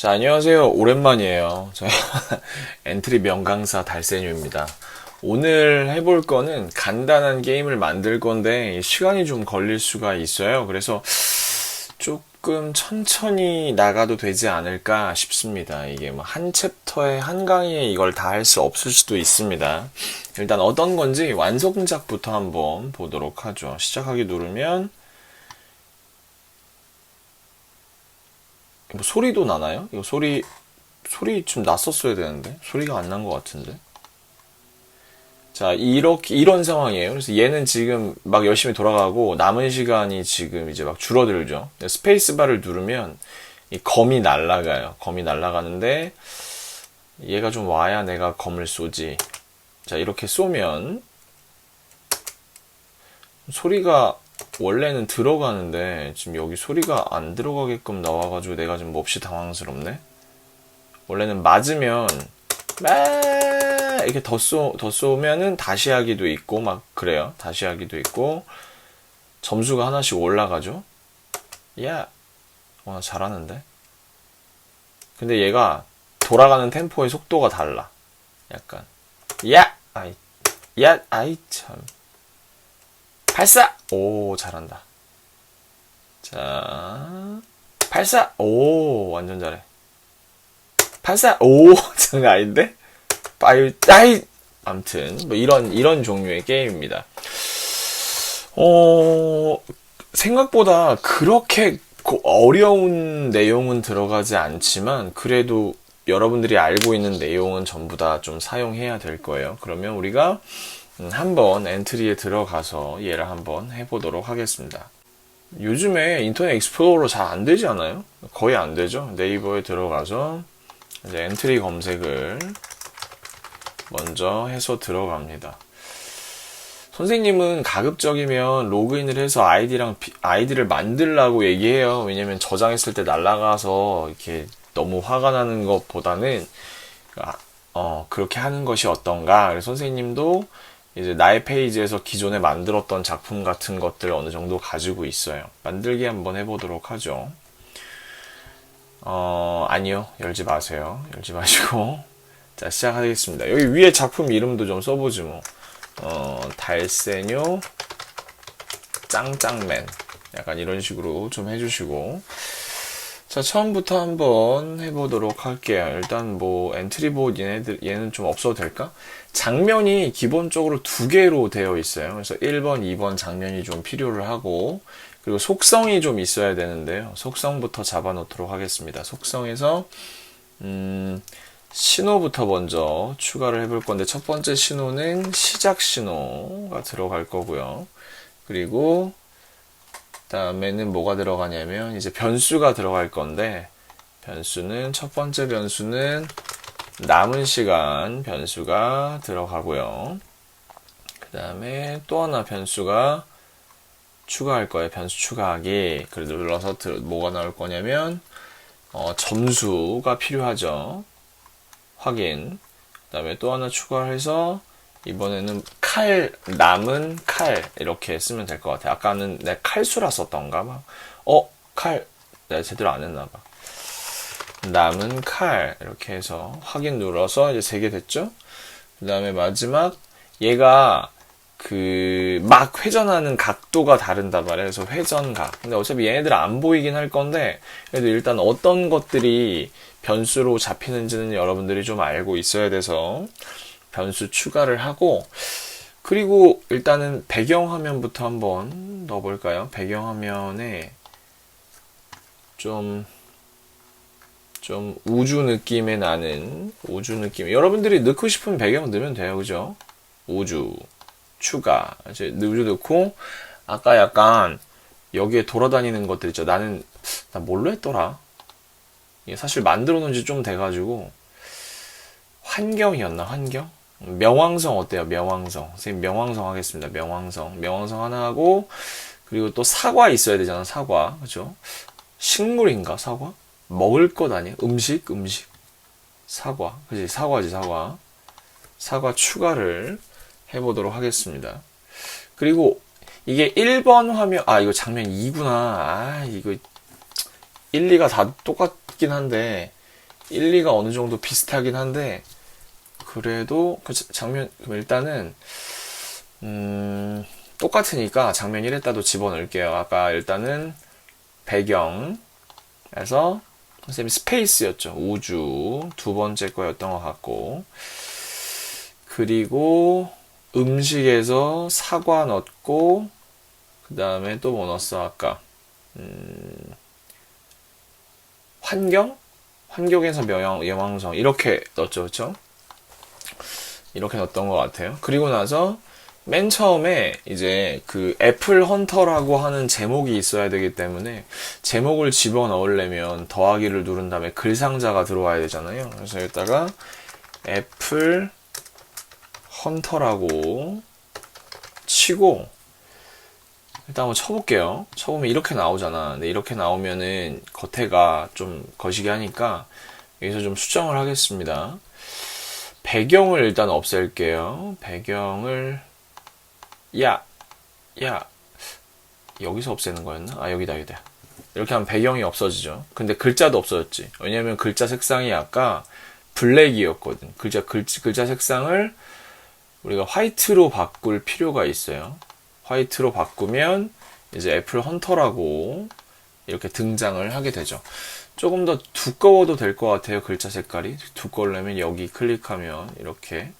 자, 안녕하세요. 오랜만이에요. 저 엔트리 명강사 달세뉴입니다. 오늘 해볼 거는 간단한 게임을 만들 건데 시간이 좀 걸릴 수가 있어요. 그래서 조금 천천히 나가도 되지 않을까 싶습니다. 이게 뭐 한 챕터에 한 강의에 이걸 다 할 수 없을 수도 있습니다. 일단 어떤 건지 완성작부터 한번 보도록 하죠. 시작하기 누르면 뭐 소리도 나나요? 이거 소리 소리 좀 났었어야 되는데 소리가 안 난 것 같은데. 자 이렇게 이런 상황이에요. 그래서 얘는 지금 막 열심히 돌아가고 남은 시간이 지금 이제 막 줄어들죠. 스페이스 바를 누르면 이 검이 날아가요. 검이 날아가는데 얘가 좀 와야 내가 검을 쏘지. 자 이렇게 쏘면 소리가 원래는 들어가는데 지금 여기 소리가 안 들어가게끔 나와가지고 내가 좀 몹시 당황스럽네. 원래는 맞으면 막 이렇게 더 쏘, 더 쏘면은 다시 하기도 있고 막 그래요. 다시 하기도 있고 점수가 하나씩 올라가죠. 야, 어, 나 잘하는데. 근데 얘가 돌아가는 템포의 속도가 달라. 약간 야, 아이, 야, 아이 참. 발사! 오, 잘한다. 자, 발사! 오, 완전 잘해. 발사! 오, 장난 아닌데? 빠이, 따이! 암튼, 뭐 이런, 이런 종류의 게임입니다. 어, 생각보다 그렇게 어려운 내용은 들어가지 않지만, 그래도 여러분들이 알고 있는 내용은 전부 다 좀 사용해야 될 거예요. 그러면 우리가 음, 한번 엔트리에 들어가서 얘를 한번 해보도록 하겠습니다. 요즘에 인터넷 익스플로러 잘 안 되지 않아요? 거의 안 되죠? 네이버에 들어가서 이제 엔트리 검색을 먼저 해서 들어갑니다. 선생님은 가급적이면 로그인을 해서 아이디랑 아이디를 만들라고 얘기해요. 왜냐면 저장했을 때 날라가서 이렇게 너무 화가 나는 것보다는 아, 어, 그렇게 하는 것이 어떤가. 선생님도 이제 나의 페이지에서 기존에 만들었던 작품 같은 것들 어느 정도 가지고 있어요. 만들기 한번 해보도록 하죠. 어, 아니요. 열지 마세요. 열지 마시고. 자, 시작하겠습니다. 여기 위에 작품 이름도 좀 써보지 뭐. 어, 달세뇨 짱짱맨. 약간 이런 식으로 좀 해주시고. 자, 처음부터 한번 해보도록 할게요. 일단 뭐, 엔트리보 얘네들, 얘는 좀 없어도 될까? 장면이 기본적으로 두 개로 되어 있어요. 그래서 1번, 2번 장면이 좀 필요를 하고, 그리고 속성이 좀 있어야 되는데요. 속성부터 잡아 놓도록 하겠습니다. 속성에서, 음, 신호부터 먼저 추가를 해볼 건데, 첫 번째 신호는 시작 신호가 들어갈 거고요. 그리고, 다음에는 뭐가 들어가냐면 이제 변수가 들어갈 건데 변수는 첫 번째 변수는 남은 시간 변수가 들어가고요. 그 다음에 또 하나 변수가 추가할 거예요. 변수 추가하기. 그래도 눌러서 뭐가 나올 거냐면 어, 점수가 필요하죠. 확인. 그 다음에 또 하나 추가해서 이번에는 칼, 남은 칼, 이렇게 쓰면 될 것 같아요. 아까는 내 칼수라 썼던가 봐. 어, 칼, 내가 제대로 안 했나 봐. 남은 칼, 이렇게 해서 확인 눌러서 이제 세 개 됐죠? 그 다음에 마지막, 얘가 그, 막 회전하는 각도가 다른다 말이에요. 그래서 회전각. 근데 어차피 얘네들 안 보이긴 할 건데, 그래도 일단 어떤 것들이 변수로 잡히는지는 여러분들이 좀 알고 있어야 돼서, 변수 추가를 하고 그리고 일단은 배경화면부터 한번 넣어볼까요? 배경화면에 좀, 좀 우주 느낌의 나는 우주 느낌. 여러분들이 넣고 싶은 배경 넣으면 돼요. 그죠? 우주, 추가. 이제 우주 넣고, 아까 약간 여기에 돌아다니는 것들 있죠. 나는, 나 뭘로 했더라? 사실 만들어 놓은 지 좀 돼가지고, 환경이었나? 환경? 명왕성 어때요? 명왕성. 선생님 명왕성 하겠습니다. 명왕성. 명왕성 하나 하고 그리고 또 사과 있어야 되잖아. 사과. 그죠? 식물인가? 사과? 먹을 것 아니야? 음식? 음식. 사과. 그지? 사과지, 사과. 사과 추가를 해보도록 하겠습니다. 그리고 이게 1번 화면, 아, 이거 장면 2구나. 아, 이거 1, 2가 다 똑같긴 한데, 1, 2가 어느 정도 비슷하긴 한데 그래도 그 자- 장면 일단은 음, 똑같으니까 장면 1에다도 집어넣을게요. 아까 일단은 배경에서 선생님이 스페이스였죠. 우주 두 번째 거였던 것 같고 그리고 음식에서 사과 넣고 그 다음에 또 뭐 넣었어 아까 음, 환경? 환경에서 명왕, 여왕성 이렇게 넣었죠 그쵸? 이렇게 넣었던 것 같아요 그리고 나서 맨 처음에 이제 그 애플 헌터라고 하는 제목이 있어야 되기 때문에 제목을 집어 넣으려면 더하기를 누른 다음에 글 상자가 들어와야 되잖아요 그래서 여기다가 애플 헌터라고 치고 일단 한번 쳐볼게요. 쳐보면 이렇게 나오잖아. 근데 이렇게 나오면은 겉에가 좀 거시기 하니까 여기서 좀 수정을 하겠습니다. 배경을 일단 없앨게요. 배경을 야, 야 여기서 없애는 거였나? 아 여기다 여기다. 이렇게 하면 배경이 없어지죠. 근데 글자도 없어졌지. 왜냐면 글자 색상이 아까 블랙이었거든. 글자 글, 글자 색상을 우리가 화이트로 바꿀 필요가 있어요. 화이트로 바꾸면 이제 애플 헌터라고 이렇게 등장을 하게 되죠. 조금 더 두꺼워도 될 것 같아요. 글자 색깔이. 두꺼우려면 여기 클릭하면 이렇게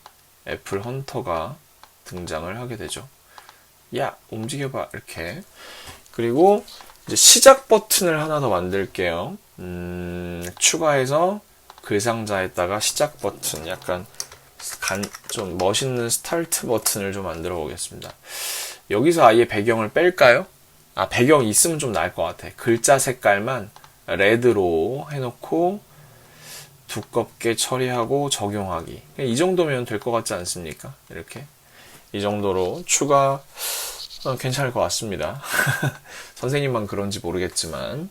애플 헌터가 등장을 하게 되죠. 야, 움직여봐. 이렇게. 그리고 이제 시작 버튼을 하나 더 만들게요. 음, 추가해서 글 상자에다가 시작 버튼. 약간 간, 좀 멋있는 스타트 버튼을 좀 만들어 보겠습니다. 여기서 아예 배경을 뺄까요? 아, 배경 있으면 좀 나을 것 같아. 글자 색깔만 레드로 해놓고 두껍게 처리하고 적용하기. 이 정도면 될 것 같지 않습니까? 이렇게. 이 정도로 추가, 어, 괜찮을 것 같습니다. 선생님만 그런지 모르겠지만.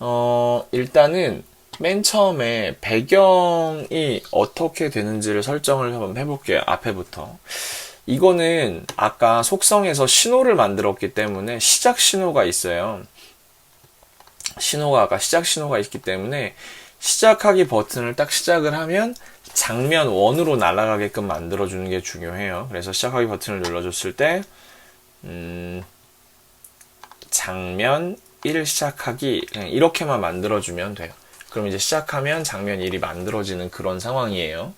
어, 일단은 맨 처음에 배경이 어떻게 되는지를 설정을 한번 해볼게요. 앞에부터. 이거는 아까 속성에서 신호를 만들었기 때문에 시작 신호가 있어요. 신호가 아까 시작 신호가 있기 때문에 시작하기 버튼을 딱 시작을 하면 장면 1으로 날아가게끔 만들어주는 게 중요해요. 그래서 시작하기 버튼을 눌러줬을 때, 음, 장면 1 시작하기, 그냥 이렇게만 만들어주면 돼요. 그럼 이제 시작하면 장면 1이 만들어지는 그런 상황이에요.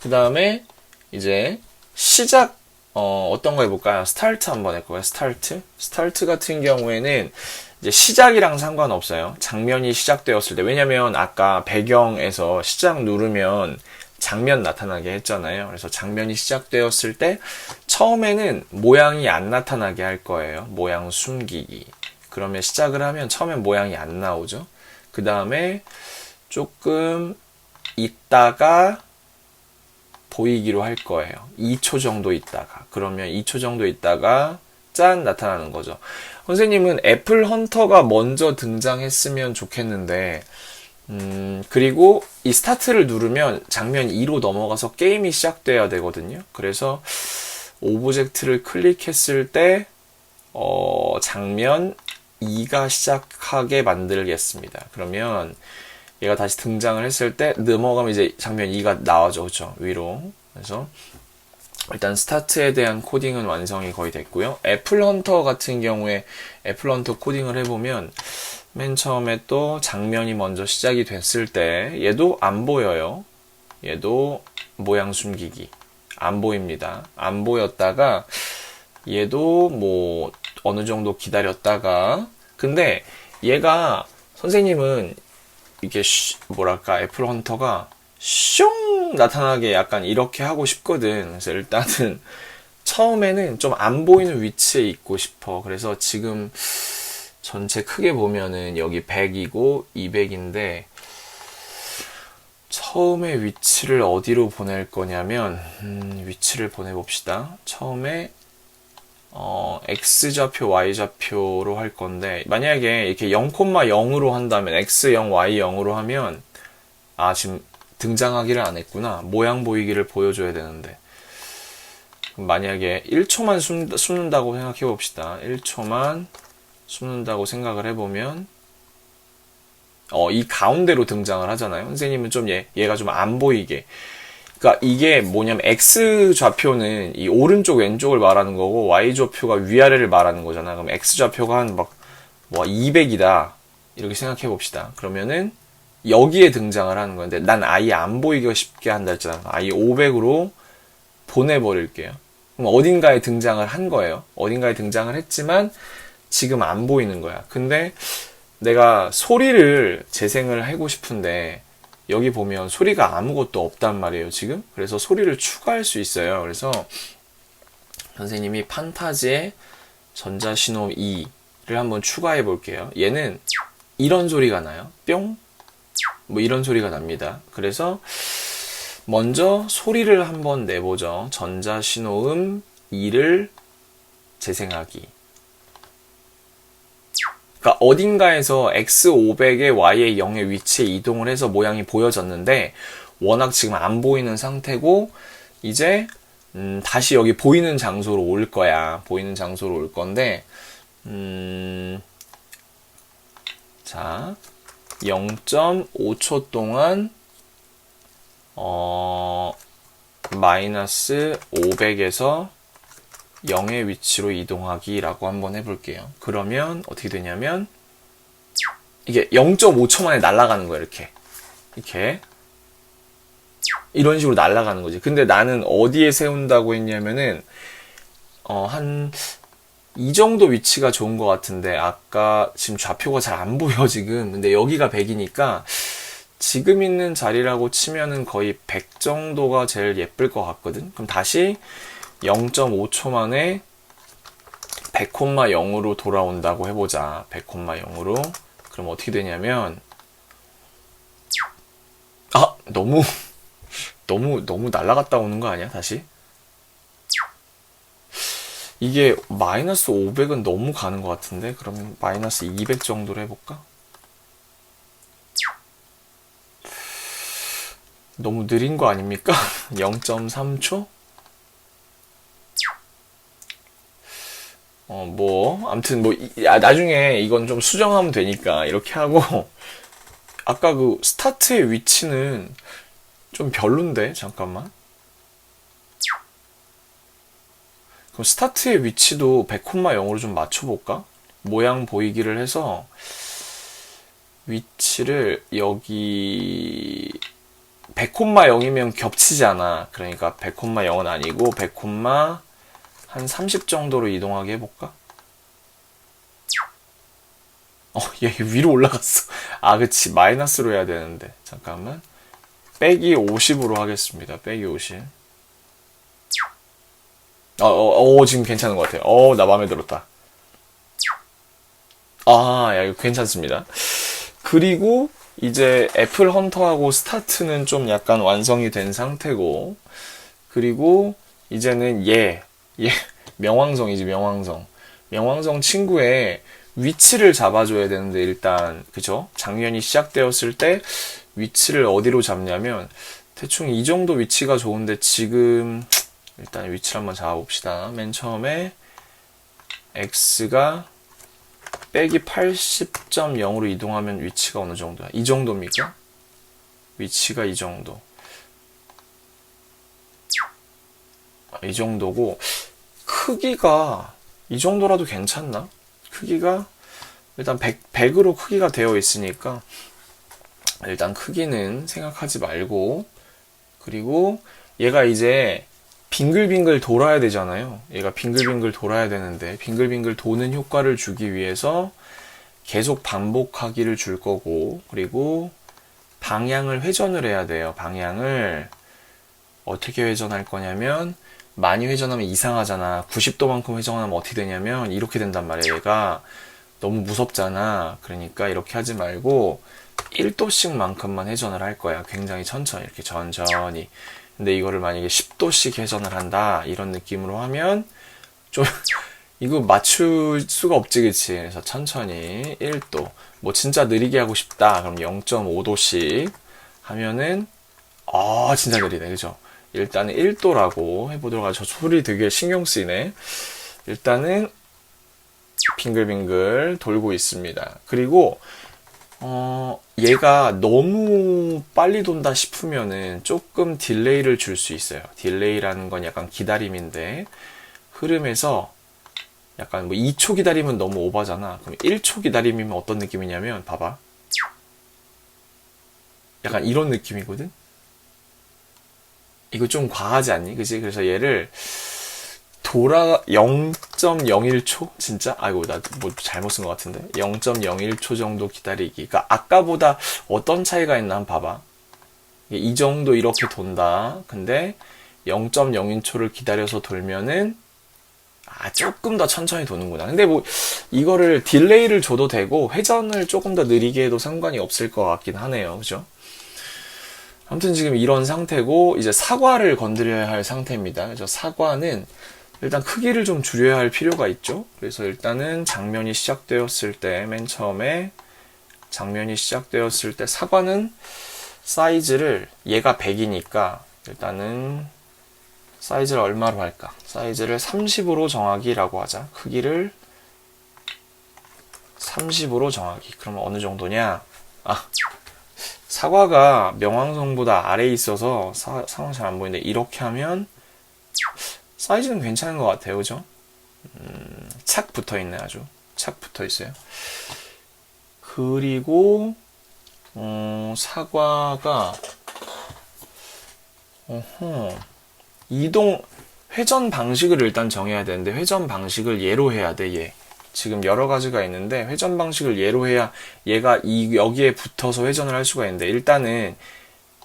그 다음에 이제 시작 어, 어떤 거 해볼까요? 스타트 한번 해볼까요? 스타트? 스타트 같은 경우에는 이제 시작이랑 상관없어요. 장면이 시작되었을 때. 왜냐면 아까 배경에서 시작 누르면 장면 나타나게 했잖아요. 그래서 장면이 시작되었을 때 처음에는 모양이 안 나타나게 할 거예요. 모양 숨기기. 그러면 시작을 하면 처음엔 모양이 안 나오죠. 그 다음에 조금 있다가 보이기로 할 거예요. 2초 정도 있다가. 그러면 2초 정도 있다가 짠 나타나는 거죠. 선생님은 애플 헌터가 먼저 등장했으면 좋겠는데, 음, 그리고 이 스타트를 누르면 장면 2로 넘어가서 게임이 시작돼야 되거든요. 그래서 오브젝트를 클릭했을 때, 어, 장면 2가 시작하게 만들겠습니다. 그러면 얘가 다시 등장을 했을 때 넘어가면 이제 장면 2가 나와죠. 그렇죠? 위로. 그래서 일단 스타트에 대한 코딩은 완성이 거의 됐고요. 애플 헌터 같은 경우에 애플 헌터 코딩을 해보면 맨 처음에 또 장면이 먼저 시작이 됐을 때 얘도 안 보여요. 얘도 모양 숨기기. 안 보입니다. 안 보였다가 얘도 뭐 어느 정도 기다렸다가 근데 얘가 선생님은 이게 쉬- 뭐랄까 애플 헌터가 슝 나타나게 약간 이렇게 하고 싶거든. 그래서 일단은 처음에는 좀 안 보이는 위치에 있고 싶어. 그래서 지금 전체 크게 보면은 여기 100이고 200인데 처음에 위치를 어디로 보낼 거냐면 음, 위치를 보내봅시다. 처음에 어, X좌표, Y좌표로 할 건데, 만약에 이렇게 0,0으로 한다면, X0, Y0으로 하면, 아, 지금 등장하기를 안 했구나. 모양 보이기를 보여줘야 되는데. 만약에 1초만 숨, 숨는다고 생각해 봅시다. 1초만 숨는다고 생각을 해보면, 어, 이 가운데로 등장을 하잖아요. 선생님은 좀 얘, 얘가 좀 안 보이게. 그러니까 이게 뭐냐면 x 좌표는 이 오른쪽 왼쪽을 말하는 거고 y 좌표가 위아래를 말하는 거잖아. 그럼 x 좌표가 한 막 뭐 200이다 이렇게 생각해 봅시다. 그러면은 여기에 등장을 하는 건데 난 아예 안 보이게 쉽게 한다 했잖아. 아예 500으로 보내버릴게요. 그럼 어딘가에 등장을 한 거예요. 어딘가에 등장을 했지만 지금 안 보이는 거야. 근데 내가 소리를 재생을 하고 싶은데 여기 보면 소리가 아무것도 없단 말이에요, 지금. 그래서 소리를 추가할 수 있어요. 그래서 선생님이 판타지의 전자신호 2를 한번 추가해 볼게요. 얘는 이런 소리가 나요. 뿅. 뭐 이런 소리가 납니다. 그래서 먼저 소리를 한번 내보죠. 전자신호음 2를 재생하기. 그러니까 어딘가에서 x500에 y의 0의 위치에 이동을 해서 모양이 보여졌는데 워낙 지금 안 보이는 상태고 이제 음, 다시 여기 보이는 장소로 올 거야. 보이는 장소로 올 건데 음, 자 0.5초 동안 어, 마이너스 500에서 0의 위치로 이동하기라고 한번 해볼게요. 그러면 어떻게 되냐면 이게 0.5초 만에 날아가는 거예요. 이렇게 이렇게 이런 식으로 날아가는 거지. 근데 나는 어디에 세운다고 했냐면은 어, 한 이 정도 위치가 좋은 것 같은데 아까 지금 좌표가 잘 안 보여 지금. 근데 여기가 100이니까 지금 있는 자리라고 치면은 거의 100 정도가 제일 예쁠 것 같거든. 그럼 다시 0.5초 만에 100콤마 0으로 돌아온다고 해보자. 100콤마 0으로. 그럼 어떻게 되냐면, 아! 너무, 너무, 너무 날아갔다 오는 거 아니야? 다시? 이게 마이너스 500은 너무 가는 것 같은데? 그러면 마이너스 200 정도로 해볼까? 너무 느린 거 아닙니까? 0.3초? 어, 뭐, 암튼 뭐, 이- 아, 나중에 이건 좀 수정하면 되니까, 이렇게 하고, 아까 그 스타트의 위치는 좀 별론데, 잠깐만. 그럼 스타트의 위치도 100콤마 0으로 좀 맞춰볼까? 모양 보이기를 해서, 위치를 여기, 100콤마 0이면 겹치잖아. 그러니까 100콤마 0은 아니고, 100콤마 한30 정도로 이동하게 해볼까? 어, 얘 위로 올라갔어. 아, 그치. 마이너스로 해야 되는데. 잠깐만. 빼기 50으로 하겠습니다. 빼기 50. 어, 어, 어, 지금 괜찮은 것 같아요. 어, 나 마음에 들었다. 아, 야, 이거 괜찮습니다. 그리고 이제 애플 헌터하고 스타트는 좀 약간 완성이 된 상태고, 그리고 이제는 얘, 얘, 명왕성이지, 명왕성. 명왕성 친구의 위치를 잡아줘야 되는데, 일단, 그죠? 작년이 시작되었을 때 위치를 어디로 잡냐면, 대충 이 정도 위치가 좋은데, 지금, 일단 위치를 한번 잡아봅시다. 맨 처음에, x가 빼기 80.0으로 이동하면 위치가 어느 정도야? 이 정도입니까? 위치가 이 정도. 아, 이 정도고, 크기가 이 정도라도 괜찮나? 크기가 일단 100, 100 으로 크기가 되어 있으니까 일단 크기는 생각하지 말고 그리고 얘가 이제 빙글빙글 돌아야 되잖아요. 얘가 빙글빙글 돌아야 되는데 빙글빙글 도는 효과를 주기 위해서 계속 반복하기를 줄 거고 그리고 방향을 회전을 해야 돼요. 방향을 어떻게 회전할 거냐면 많이 회전하면 이상하잖아. 90도만큼 회전하면 어떻게 되냐면 이렇게 된단 말이야. 얘가 너무 무섭잖아. 그러니까 이렇게 하지 말고 1도씩만큼만 회전을 할 거야. 굉장히 천천히 이렇게 천천히. 근데 이거를 만약에 10도씩 회전을 한다. 이런 느낌으로 하면 좀 이거 맞출 수가 없지 그치? 그래서 천천히 1도. 뭐 진짜 느리게 하고 싶다. 그럼 0.5도씩 하면은 아 진짜 느리네. 그죠? 일단은 1도라고 해보도록 하죠. 저 소리 되게 신경 쓰이네. 일단은 빙글빙글 돌고 있습니다. 그리고 어, 얘가 너무 빨리 돈다 싶으면은 조금 딜레이를 줄 수 있어요. 딜레이라는 건 약간 기다림인데, 흐름에서 약간 뭐 2초 기다리면 너무 오바잖아. 그럼 1초 기다림이면 어떤 느낌이냐면, 봐봐. 약간 이런 느낌이거든? 이거 좀 과하지 않니? 그지? 그래서 얘를 돌아 0.01초? 진짜? 아이고 나 뭐 잘못 쓴 것 같은데. 0.01초 정도 기다리기 그러니까 아까보다 어떤 차이가 있나 한번 봐봐. 이 정도 이렇게 돈다. 근데 0.01초를 기다려서 돌면은 아 조금 더 천천히 도는구나. 근데 뭐 이거를 딜레이를 줘도 되고 회전을 조금 더 느리게 해도 상관이 없을 것 같긴 하네요. 그죠? 아무튼 지금 이런 상태고 이제 사과를 건드려야 할 상태입니다. 그래서 사과는 일단 크기를 좀 줄여야 할 필요가 있죠. 그래서 일단은 장면이 시작되었을 때, 맨 처음에 장면이 시작되었을 때 사과는 사이즈를 얘가 100이니까 일단은 사이즈를 얼마로 할까? 사이즈를 30으로 정하기라고 하자. 크기를 30으로 정하기. 그러면 어느 정도냐? 아, 사과가 명왕성보다 아래에 있어서 사, 상황 잘 안 보이는데 이렇게 하면 사이즈는 괜찮은 것 같아요. 그죠? 음, 착 붙어 있네, 아주. 착 붙어 있어요. 그리고, 어, 사과가, 어허, 이동, 회전 방식을 일단 정해야 되는데, 회전 방식을 얘로 해야 돼, 얘. 지금 여러 가지가 있는데, 회전 방식을 얘로 해야 얘가 이, 여기에 붙어서 회전을 할 수가 있는데, 일단은,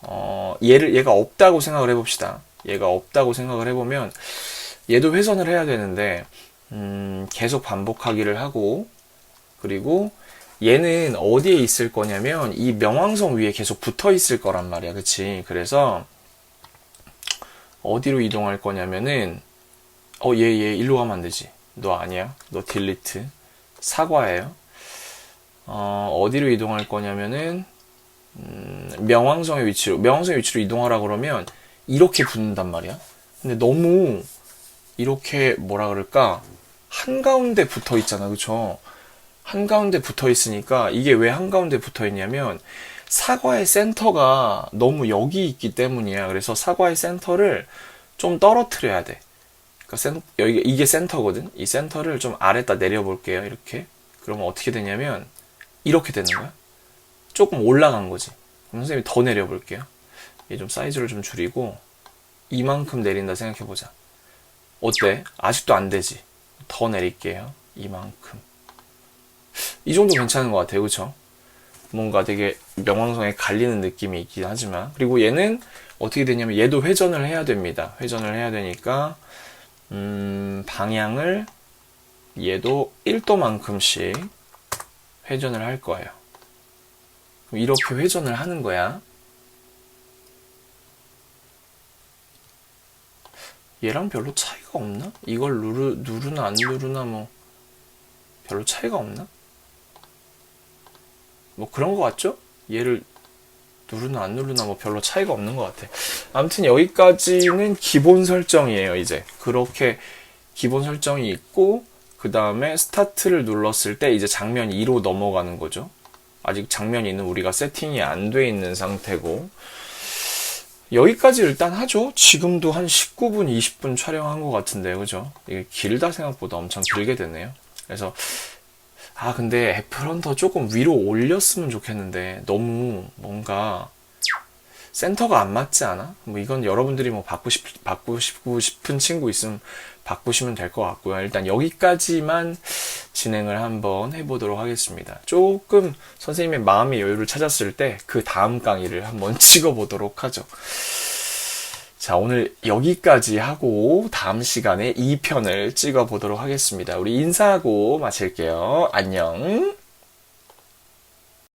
어, 얘를, 얘가 없다고 생각을 해봅시다. 얘가 없다고 생각을 해보면 얘도 회선을 해야 되는데 음, 계속 반복하기를 하고 그리고 얘는 어디에 있을 거냐면 이 명왕성 위에 계속 붙어 있을 거란 말이야. 그치? 그래서 어디로 이동할 거냐면은 어 얘얘 일로 가면 안 되지. 너 아니야? 너 딜리트. 사과예요. 어 어디로 이동할 거냐면은 음, 명왕성의 위치로 명왕성의 위치로 이동하라 그러면 이렇게 붙는단 말이야. 근데 너무 이렇게 뭐라 그럴까 한가운데 붙어 있잖아, 그쵸? 한가운데 붙어 있으니까 이게 왜 한가운데 붙어 있냐면 사과의 센터가 너무 여기 있기 때문이야. 그래서 사과의 센터를 좀 떨어뜨려야 돼. 그러니까 센, 여기 이게 센터거든. 이 센터를 좀 아래다 내려 볼게요. 이렇게. 그러면 어떻게 되냐면 이렇게 되는 거야. 조금 올라간 거지. 그럼 선생님이 더 내려 볼게요. 얘 좀 사이즈를 좀 줄이고 이만큼 내린다 생각해보자. 어때? 아직도 안 되지? 더 내릴게요. 이만큼. 이 정도 괜찮은 것 같아요. 그쵸? 뭔가 되게 명왕성에 갈리는 느낌이 있긴 하지만 그리고 얘는 어떻게 되냐면 얘도 회전을 해야 됩니다. 회전을 해야 되니까 음, 방향을 얘도 1도만큼씩 회전을 할 거예요. 이렇게 회전을 하는 거야. 얘랑 별로 차이가 없나? 이걸 누르, 누르나 안 누르나 뭐 별로 차이가 없나? 뭐 그런 거 같죠? 얘를 누르나 안 누르나 뭐 별로 차이가 없는 것 같아. 아무튼 여기까지는 기본 설정이에요, 이제. 그렇게 기본 설정이 있고, 그 다음에 스타트를 눌렀을 때 이제 장면 2로 넘어가는 거죠. 아직 장면 2는 우리가 세팅이 안 돼 있는 상태고, 여기까지 일단 하죠. 지금도 한 19분, 20분 촬영한 것 같은데요. 그죠? 이게 길다 생각보다 엄청 길게 됐네요. 그래서, 아, 근데 애플 헌터 조금 위로 올렸으면 좋겠는데, 너무 뭔가, 센터가 안 맞지 않아? 뭐 이건 여러분들이 뭐 받고 싶, 받고 싶은 친구 있으면 바꾸시면 될 것 같고요. 일단 여기까지만 진행을 한번 해보도록 하겠습니다. 조금 선생님의 마음의 여유를 찾았을 때 그 다음 강의를 한번 찍어보도록 하죠. 자, 오늘 여기까지 하고 다음 시간에 2편을 찍어보도록 하겠습니다. 우리 인사하고 마칠게요. 안녕.